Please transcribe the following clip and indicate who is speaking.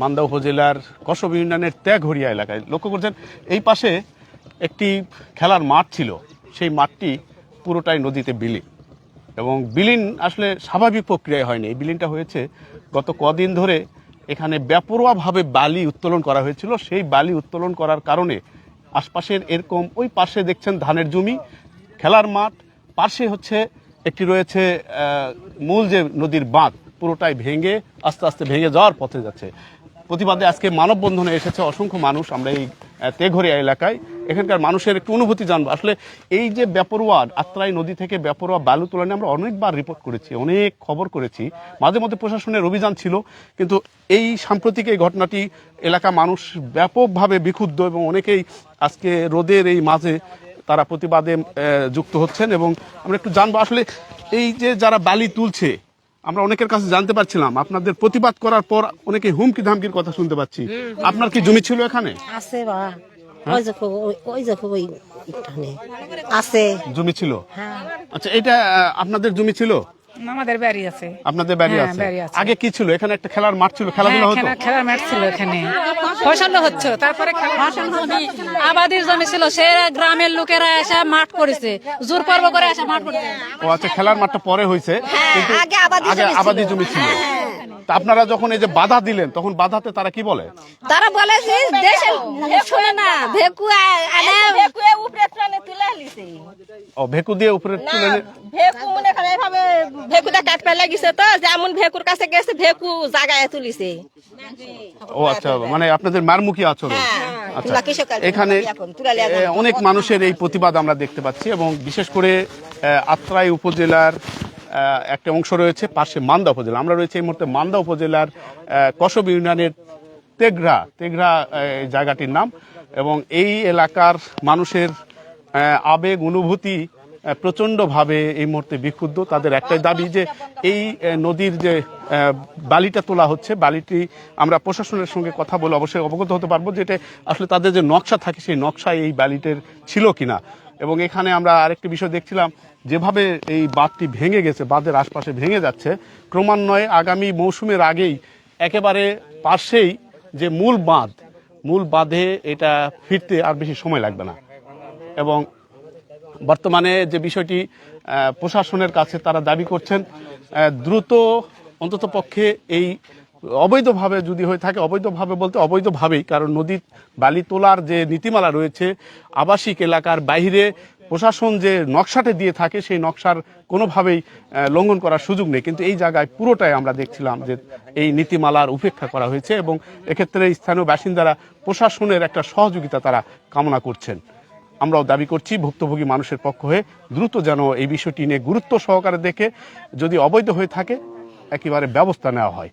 Speaker 1: মান্দা উপজেলার কসব ইউনিয়নের ত্যাঘরিয়া এলাকায়। লক্ষ্য করছেন, এই পাশে একটি খেলার মাঠ ছিল। সেই মাঠটি পুরোটাই নদীতে বিলীন। এবং বিলীন আসলে স্বাভাবিক প্রক্রিয়ায় হয়নি। এই বিলীনটা হয়েছে গত কদিন ধরে এখানে বেপরোয়াভাবে বালি উত্তোলন করা হয়েছিল। সেই বালি উত্তোলন করার কারণে আশপাশের এরকম ওই পাশে দেখছেন ধানের জমি, খেলার মাঠ, পাশে হচ্ছে একটি রয়েছে মূল যে নদীর বাঁধ, পুরোটাই ভেঙে, আস্তে আস্তে ভেঙে যাওয়ার পথে যাচ্ছে। প্রতিবাদে আজকে মানববন্ধনে এসেছে অসংখ্য মানুষ আমরা এই তেঘরিয়া এলাকায়। এখানকার মানুষের একটু অনুভূতি জানব। আসলে এই যে ব্যাপরোয়া আত্রাই নদী থেকে ব্যাপরোয়া বালু তোলা নিয়ে আমরা অনেকবার রিপোর্ট করেছি, অনেক খবর করেছি। মাঝে মধ্যে প্রশাসনের অভিযান ছিল, কিন্তু এই সাম্প্রতিক এই ঘটনাটি এলাকা মানুষ ব্যাপকভাবে বিক্ষুব্ধ এবং অনেকেই আজকে রোদের এই মাঝে তারা প্রতিবাদে যুক্ত হচ্ছেন এবং আমরা একটু জানব, আসলে এই যে যারা বালি তুলছে আমরা অনেকের কাছে জানতে পারছিলাম আপনাদের প্রতিবাদ করার পর অনেকে হুমকি ধামকির কথা শুনতে পাচ্ছি। আপনার কি জমি ছিল এখানে?
Speaker 2: আছে বা। ওই যে ওই- ওই যে ওই আছে।
Speaker 1: জমি ছিল?
Speaker 2: হ্যাঁ।
Speaker 1: আচ্ছা এটা আপনাদের জমি ছিল?
Speaker 3: আমাদের বাড়ি আছে।
Speaker 1: আপনাদের বাড়ি
Speaker 3: হ্যাঁ,
Speaker 1: আছে। আগে কি ছিল? এখানে একটা খেলার মাঠ ছিল খেলাধুলা
Speaker 3: হ্যাঁ,
Speaker 1: হতো?
Speaker 3: খেলার মাঠ ছিল এখানে। ফসল হচ্ছে তারপরে জমি আবাদির জমি ছিল সে গ্রামের লোকেরা এসে মাঠ করেছে। জোর পর্ব করে এসে মাঠ করেছে।
Speaker 1: ও আচ্ছা খেলার মাঠটা পরে হয়েছে কিন্তু
Speaker 2: আগে আবাদি জমি ছিল।
Speaker 1: আপনারা যখন এই যে বাধা দিলেন তখন বাধাতে তারা কি বলে?
Speaker 2: তারা বলে যে দেশে শোনে না ভেকু আনে
Speaker 4: ভেকুয়ে উপরে তুলে
Speaker 1: ও ভেকু দিয়ে উপরে তুলে
Speaker 4: ভেকু মনে করে এভাবে ভেকুটা কাট পেলে গেছে তো যেমন ভেকুর কাছে গেছে ভেকু জাগায় তুলিছে।
Speaker 1: ও আচ্ছা মানে আপনাদের মারমুখী আচরণ। আচ্ছা
Speaker 2: কিসে কাজ?
Speaker 1: এখানে অনেক মানুষের এই প্রতিবাদ আমরা দেখতে পাচ্ছি এবং বিশেষ করে আত্রাই উপজেলার একটা অংশ রয়েছে পাশে মান্দা উপজেলা। আমরা রয়েছে এই মুহূর্তে মান্দা উপজেলার কসব ইউনিয়নের তেঘরা তেঘরা জায়গাটির নাম এবং এই এলাকার মানুষের আবেগ, অনুভূতি প্রচণ্ডভাবে এই মুহূর্তে বিক্ষুব্ধ। তাদের একটাই দাবি যে এই নদীর যে বালিটা তোলা হচ্ছে, বালিটি আমরা প্রশাসনের সঙ্গে কথা বলে অবশ্যই অবগত হতে পারব যে এটা আসলে তাদের যে নকশা থাকে, সেই নকশায় এই বালিটের ছিল কিনা। এবং এখানে আমরা আরেকটি বিষয় দেখছিলাম, যেভাবে এই বাঁধটি ভেঙে গেছে, বাঁধের আশপাশে ভেঙে যাচ্ছে, ক্রমান্বয়ে আগামী মৌসুমের আগেই একেবারে পাশেই যে মূল বাঁধ, মূল বাঁধে এটা ফিরতে আর বেশি সময় লাগবে না। এবং বর্তমানে যে বিষয়টি প্রশাসনের কাছে তারা দাবি করছেন দ্রুত অন্তত পক্ষে এই অবৈধভাবে যদি হয়ে থাকে, অবৈধভাবে বলতে অবৈধভাবেই, কারণ নদীর বালি তোলার যে নীতিমালা রয়েছে, আবাসিক এলাকার বাইরে প্রশাসন যে নকশাটা দিয়ে থাকে, সেই নকশার কোনোভাবেই লঙ্ঘন করার সুযোগ নেই। কিন্তু এই জায়গায় পুরোটাই আমরা দেখছিলাম যে এই নীতিমালার উপেক্ষা করা হয়েছে এবং এক্ষেত্রে স্থানীয় বাসিন্দারা প্রশাসনের একটা সহযোগিতা তারা কামনা করছেন। আমরাও দাবি করছি, ভুক্তভোগী মানুষের পক্ষ হয়ে দ্রুত যেন এই বিষয়টি নিয়ে গুরুত্ব সহকারে দেখে যদি অবৈধ হয়ে থাকে, একেবারে ব্যবস্থা নেওয়া হয়।